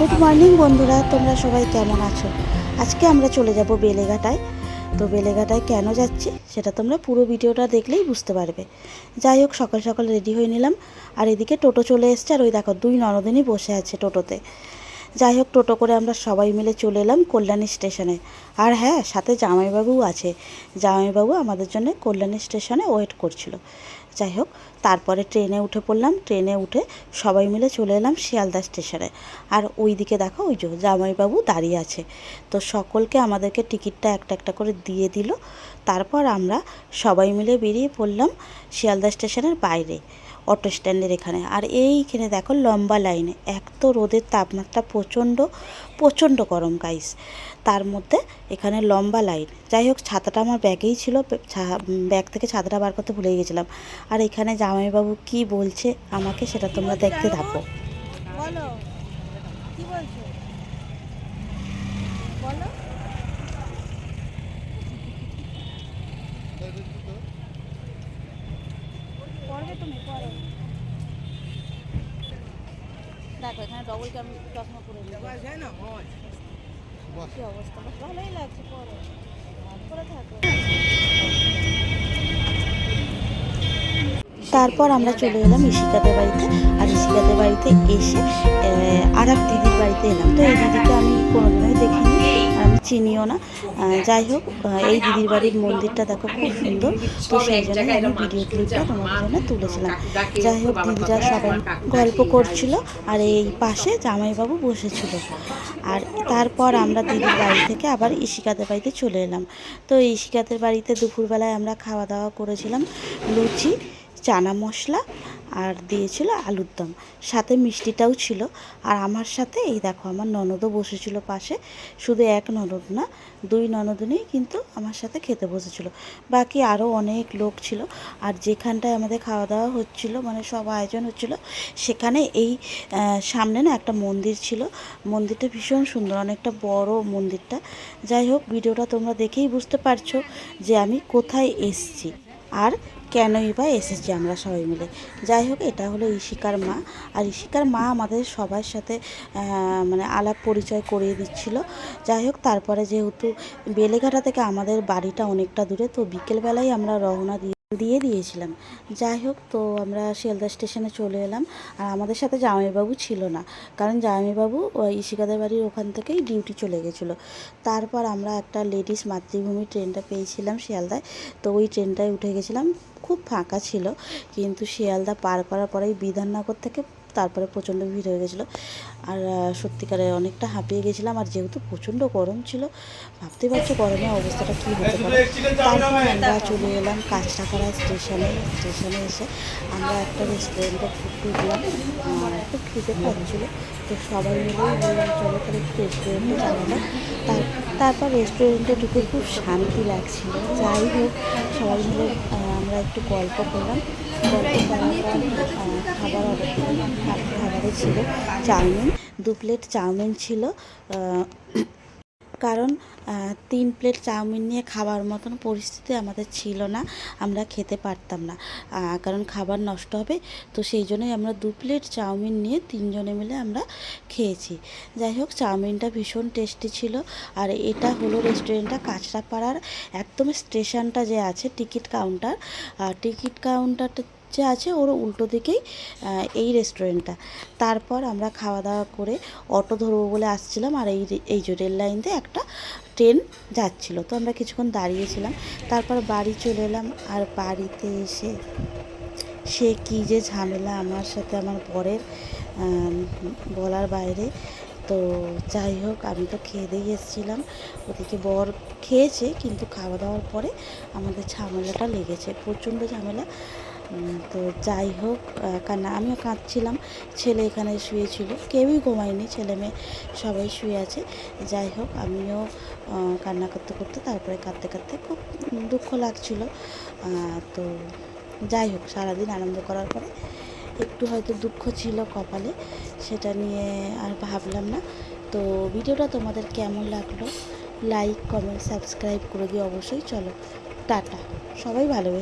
Good morning বন্ধুরা, তোমরা সবাই কেমন আছো? আজকে আমরা চলে যাব বেলেঘাটায়। তো বেলেঘাটায় কেন যাচ্ছি, সেটা তোমরা পুরো ভিডিওটা দেখলেই বুঝতে পারবে। যাই হোক, সকাল সকাল রেডি হয়ে নিলাম, আর এদিকে টোটো চলে এসছে, আর ওই দেখো দুই ননদিনই বসে আছে টোটোতে। যাই হোক, টোটো করে আমরা সবাই মিলে চলে এলাম কল্যাণী স্টেশনে। আর হ্যাঁ সাথে জামাইবাবুও আছে। জামাইবাবু আমাদের জন্য কল্যাণী স্টেশনে ওয়েট করছিল। যাই হোক, তারপরে ট্রেনে উঠে পড়লাম। ট্রেনে উঠে সবাই মিলে চলে এলাম শিয়ালদা স্টেশনে। আর ওই দিকে দেখো, ওই যে জামাইবাবু দাঁড়িয়ে আছে। তো সকলকে আমাদেরকে টিকিটটা একটা একটা করে দিয়ে দিল। তারপর আমরা সবাই মিলে বেরিয়ে পড়লাম শিয়ালদা স্টেশনের বাইরে। অটো স্ট্যান্ডের এখানে। আর এইখানে দেখো লম্বা লাইনে। এক তো রোদের তাপমাত্রা প্রচণ্ড প্রচণ্ড গরম গাইস তার মধ্যে এখানে লম্বা লাইন। যাই হোক, ছাতাটা আমার ব্যাগেই ছিল। ব্যাগ থেকে ছাতাটা বার করতে ভুলে গেছিলাম। আর এখানে জামাইবাবু কি বলছে আমাকে সেটা তোমরা দেখতে থাকো। বলো। কি বলছো? দেখো এখানে ডবল ক্যাম চশমা পরে কি অবস্থা? ভালোই লাগছে পরে। পরে থাকো। তারপর আমরা চলে এলাম ইশিকাদের বাড়িতে। আর ইশিকাদের বাড়িতে এসে আর এক দিদির বাড়িতে এলাম। তো এই দিদিকে আমি চিনিও না। যাই হোক এই দিদির বাড়ির মন্দিরটা দেখো খুব সুন্দর। তো সেই জন্য আমি ভিডিও ক্লিপটা তোমাদের জন্য তুলেছিলাম। যাই হোক দিদিরা সবাই গল্প করছিল আর এই পাশে জামাইবাবু বসেছিল। আর তারপর আমরা দিদির বাড়ি থেকে আবার ইশিকাদের বাড়িতে চলে এলাম। তো ইশিকাদের বাড়িতে দুপুরবেলায় আমরা খাওয়া দাওয়া করেছিলাম লুচি চানা মশলা আর দিয়েছিল আলুর দম। সাথে মিষ্টিটাও ছিল। আর আমার সাথে, এই দেখো, আমার ননদও বসেছিল পাশে। শুধু এক ননদ না, দুই ননদ ননদিনেই কিন্তু আমার সাথে খেতে বসেছিল। বাকি আরও অনেক লোক ছিল। আর যেখানটায় আমাদের খাওয়া দাওয়া হচ্ছিল মানে সব আয়োজন হচ্ছিল, সেখানে এই সামনে না একটা মন্দির ছিল। মন্দিরটা ভীষণ সুন্দর, অনেকটা বড় মন্দিরটা। যাই হোক, ভিডিওটা তোমরা দেখেই বুঝতে পারছ যে আমি কোথায় এসছি। আর কেনই বা এসেছি আমরা সবাই মিলে? যাই হোক, এটা হলো ঈশিকার মা। আর ইশিকার মা আমাদের সবার সাথে মানে আলাপ পরিচয় করিয়ে দিচ্ছিল। যাই হোক, তারপরে যেহেতু বেলেঘাটা থেকে আমাদের বাড়িটা অনেকটা দূরে, তো বিকেলবেলায় আমরা রওনা দিয়ে দিয়ে দিয়েছিলাম। যাই হোক, তো আমরা শিয়ালদা স্টেশনে চলে এলাম। আর আমাদের সাথে জামাইবাবু ছিল না। কারণ জামাইবাবু ওই ইশিকাদের বাড়ির ওখান থেকেই ডিউটি চলে গেছিল। তারপর আমরা একটা লেডিস মাতৃভূমি ট্রেনটা পেয়েছিলাম শিয়ালদায়। তো ওই ট্রেনটায় উঠে গেছিলাম। খুব ফাঁকা ছিল। কিন্তু শিয়ালদা পার করার পরেই বিধাননগর থেকে তারপরে প্রচণ্ড ভিড় হয়ে গেছিল। আর সত্যিকারে অনেকটা হাঁপিয়ে গেছিলাম, আর যেহেতু প্রচণ্ড গরম ছিল ভাবতে পারছ গরমে অবস্থাটা কী হতে পারে? তারপর আমরা চলে এলাম কাঁচরাপাড়া স্টেশনে স্টেশনে এসে আমরা একটা রেস্টুরেন্টে আর খুব খিদে পাচ্ছিলো, তো সবাই মিলে বললাম, চলো তাহলে একটু রেস্টুরেন্টে যাওয়া তার, তারপর রেস্টুরেন্টে ঢুকে খুব শান্তি লাগছিল। যাই হোক, সবাই মিলে আমরা একটু গল্প করলাম। খাবার অর্ডার করলাম খাবারে ছিল চাউমিন দু প্লেট চাউমিন ছিল। কারণ তিন প্লেট চাউমিন নিয়ে খাবার মতন পরিস্থিতি আমাদের ছিল না। আমরা খেতে পারতাম না। কারণ খাবার নষ্ট হবে। তো সেই জন্যই আমরা দু প্লেট চাউমিন নিয়ে তিনজনে মিলে আমরা খেয়েছি। যাই হোক, চাউমিনটা ভীষণ টেস্টি ছিল। আর এটা হলো রেস্টুরেন্টটা কাঁচরাপাড়ার একদম স্টেশনটা যে আছে, টিকিট কাউন্টার। টিকিট কাউন্টারটা যে আছে, ওর উল্টো দিকেই এই রেস্টুরেন্টটা তারপর আমরা খাওয়া দাওয়া করে অটো ধরবো বলে আসছিলাম আর এই এই যে রেল লাইন দিয়ে একটা ট্রেন যাচ্ছিল। তো আমরা কিছুক্ষণ দাঁড়িয়েছিলাম, তারপর বাড়ি চলে এলাম আর বাড়িতে এসে সে কী যে ঝামেলা আমার সাথে আমার বরের বলার বাইরে। তো যাই হোক, আমি তো খেয়ে দিয়ে এসেছিলাম। ওদিকে বর খেয়েছে, কিন্তু খাওয়া দাওয়ার পরে আমাদের ঝামেলাটা লেগেছে। প্রচণ্ড ঝামেলা। তো যাই হোক কান্না আমিও কাঁদছিলাম, ছেলে এখানে শুয়েছিল, কেউই ঘুমায়নি, ছেলে মেয়ে সবাই শুয়ে আছে। যাই হোক, আমিও কান্না করতে করতে তারপরে কাঁদতে কাঁদতে খুব দুঃখ লাগছিল। তো যাই হোক, সারাদিন আনন্দ করার পরে একটু হয়তো দুঃখ ছিল কপালে, সেটা নিয়ে আর ভাবলাম না। তো ভিডিওটা তোমাদের কেমন লাগল? লাইক, কমেন্ট, সাবস্ক্রাইব করে দিয়ে অবশ্যই। চলো, টাটা। সবাই ভালোবেসে।